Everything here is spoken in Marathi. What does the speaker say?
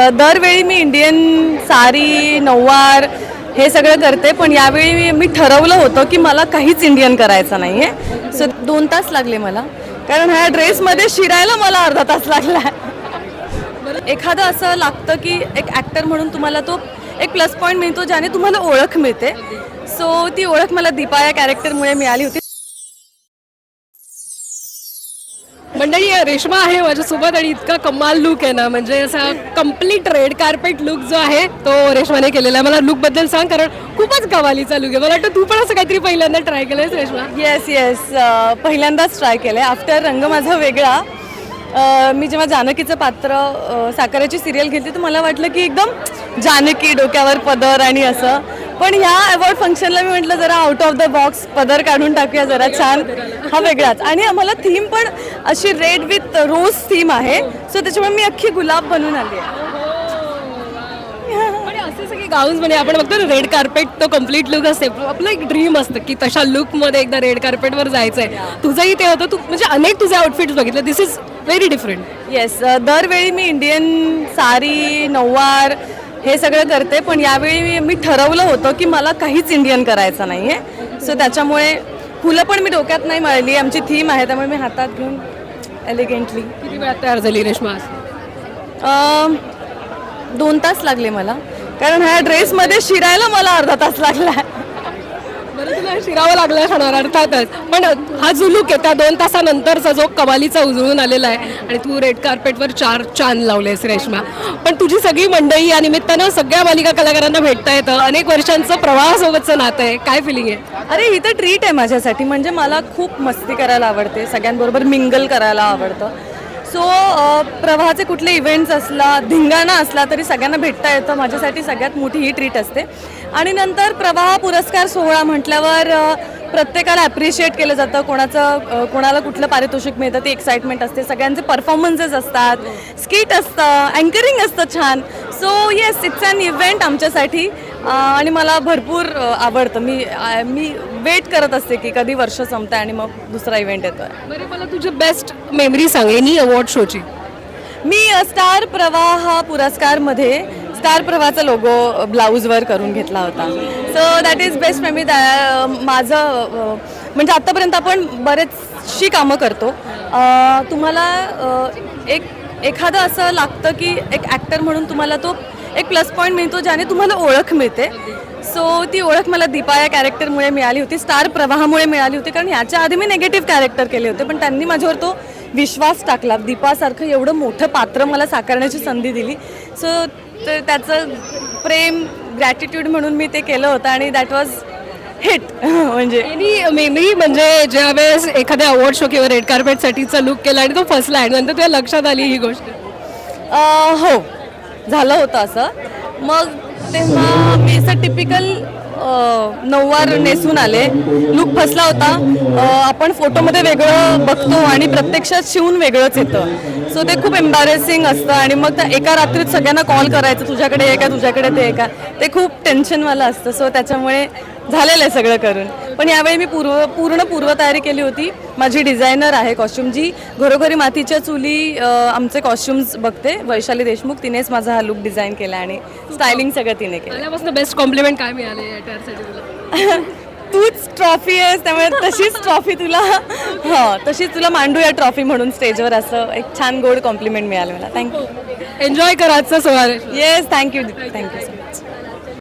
दरवेळी मी इंडियन साडी नऊवार हे सगळं करते पण यावेळी मी- ठरवलं होतं की मला काहीच इंडियन करायचं नाही आहे सो दोन तास लागले मला. कारण ह्या ड्रेसमध्ये शिरायला मला अर्धा तास लागला. एखादं असं लागतं की एक ॲक्टर म्हणून तुम्हाला तो एक प्लस पॉईंट मिळतो ज्याने तुम्हाला ओळख मिळते. सो ती ओळख मला दीपा या कॅरेक्टरमुळे मिळाली होती. मंडळी रेश्मा आहे माझ्यासोबत आणि इतका कमाल लुक आहे ना. म्हणजे असा कंप्लीट रेड कार्पेट लुक जो आहे तो रेश्माने केलेला आहे. मला लुकबद्दल सांग कारण खूपच कमालीचा लुक आहे. मला वाटतं तू पण असं काहीतरी पहिल्यांदा ट्राय केलंयस रेश्मा. येस येस पहिल्यांदाच ट्राय केलं आहे आफ्टर रंग माझा वेगळा. अ, मी जेव्हा जानकीचं पात्र अ, सिरियल घेतली तर मला वाटलं की एकदम जानकी डोक्यावर पदर आणि असं. पण ह्या अवॉर्ड फंक्शनला मी म्हटलं जरा आउट ऑफ द बॉक्स पदर काढून टाकूया जरा छान. हा वेगळाच. आणि आम्हाला थीम पण अशी रेड विथ रोज थीम आहे. सो त्याच्यामुळे मी अख्खी गुलाब बनवून आली आहे. असे सगळे गाऊन्स म्हणजे आपण बघतो ना रेड कार्पेट तो कंप्लीट लुक असते. आपलं एक ड्रीम असतं की तशा लुकमध्ये एकदा रेड कार्पेटवर जायचं आहे तुझंही ते होतं. तू म्हणजे अनेक तुझे आउटफिट्स बघितले. This is very different yes दरवेळी मी इंडियन साडी नऊवार हे सगळं करते पण यावेळी मी- ठरवलं होतं की मला काहीच इंडियन करायचं नाही आहे सो त्याच्यामुळे फुलं पण मी डोक्यात नाही माळली आमची थीम आहे त्यामुळे मी हातात घेऊन एलिगेंटली किती वेळात तयार झाली रेश्मा? दोन तास लागले मला. कारण ह्या ड्रेसमध्ये शिरायला मला अर्धा तास लागला. शिरावं लागलं होणार अर्थातच. पण हा जुलूक आहे त्या दोन तासानंतरचा जो कमालीचा उजळून आलेला आहे आणि तू रेड कार्पेटवर चार चांद लावलेस रेश्मा. पण तुझी सगळी मंडळी या निमित्तानं सगळ्या मालिका कलाकारांना भेटता येतं. अनेक वर्षांचं प्रवाहासोबतचं नातं आहे. काय फिलिंग आहे? अरे ही तर ट्रीट आहे माझ्यासाठी. म्हणजे मला खूप मस्ती करायला आवडते. सगळ्यांबरोबर मिंगल करायला आवडतं. सो प्रवाहाचे कुठले इव्हेंट्स असला धिंगाणा असला तरी सगळ्यांना भेटता येतं. माझ्यासाठी सगळ्यात मोठी ही ट्रीट असते. आणि नंतर प्रवाह पुरस्कार सोहळा म्हटल्यावर प्रत्येकाला ॲप्रिशिएट केलं जातं. कोणाचं कोणाला कुठलं पारितोषिक मिळतं ती एक्साइटमेंट असते. सगळ्यांचे परफॉर्मन्सेस असतात. स्किट असतं. अँकरिंग असतं छान. So yes it's an event आमच्यासाठी. आणि मला भरपूर आवडतं. मी मी वेट करत असते की कधी वर्ष संपतं आणि मग दुसरा इव्हेंट येतो आहे बरं मला तुझी बेस्ट मेमरी सांग एनी अवॉर्ड शोची मी स्टार प्रवाह पुरस्कारमध्ये स्टार प्रवाहाचा लोगो ब्लाऊजवर करून घेतला होता. So that is best memory त्या माझं म्हणजे आत्तापर्यंत आपण बरेचशी कामं करतो. तुम्हाला एक एखादं असं लागतं की एक ॲक्टर म्हणून तुम्हाला तो एक प्लस पॉईंट मिळतो ज्याने तुम्हाला ओळख मिळते. सो ती ओळख मला दीपा या कॅरेक्टरमुळे मिळाली होती स्टार प्रवाहामुळे मिळाली होती कारण ह्याच्या आधी मी नेगेटिव्ह कॅरेक्टर केले होते पण त्यांनी माझ्यावर तो विश्वास टाकला. दीपासारखं एवढं मोठं पात्र मला साकारण्याची संधी दिली. सो त्याचं प्रेम ग्रॅटिट्यूड म्हणून मी ते केलं होतं आणि दॅट वॉज हिट म्हणजे एनी मेमरी म्हणजे ज्या वेळेस एखाद्या अवॉर्ड शो किंवा रेड कार्पेटसाठीचा लुक केला आणि तो फसला आणि नंतर तुला लक्षात आली ही गोष्ट. हो. झालं होतं असं. मग तेव्हा मी असं टिपिकल नऊवार नेसून आले. लुक फसला होता. आपण फोटोमध्ये वेगळं बघतो आणि प्रत्यक्षात शिवून वेगळंच येतं. सो ते खूप एम्बॅरेसिंग असतं आणि मग त्या एका रात्रीत सगळ्यांना कॉल करायचं तुझ्याकडे आहे का? तुझ्याकडे ते आहे का? ते खूप टेन्शनवालं असतं. सो त्याच्यामुळे झालेलं आहे सगळं करून. पण यावेळी मी पूर्व पूर्ण पूर्वतयारी केली होती. माझी डिझायनर आहे कॉस्ट्युम जी. घरोघरी मातीच्या चुली अ, आमचे कॉस्ट्युम्स बघते. वैशाली देशमुख तिनेच माझा हा लुक डिझाईन केला आणि स्टायलिंग सगळं तिने केलं. आल्यापासून बेस्ट कॉम्प्लिमेंट काय मिळाले या तुला? तूच ट्रॉफी आहेस त्यामुळे तशीच ट्रॉफी तुला. हो तशीच तुला मांडूया ट्रॉफी म्हणून स्टेजवर असं एक छान गोड कॉम्प्लिमेंट मिळालं मला. थँक्यू एन्जॉय करा आजचा सोहळा. Yes thank you thank you so much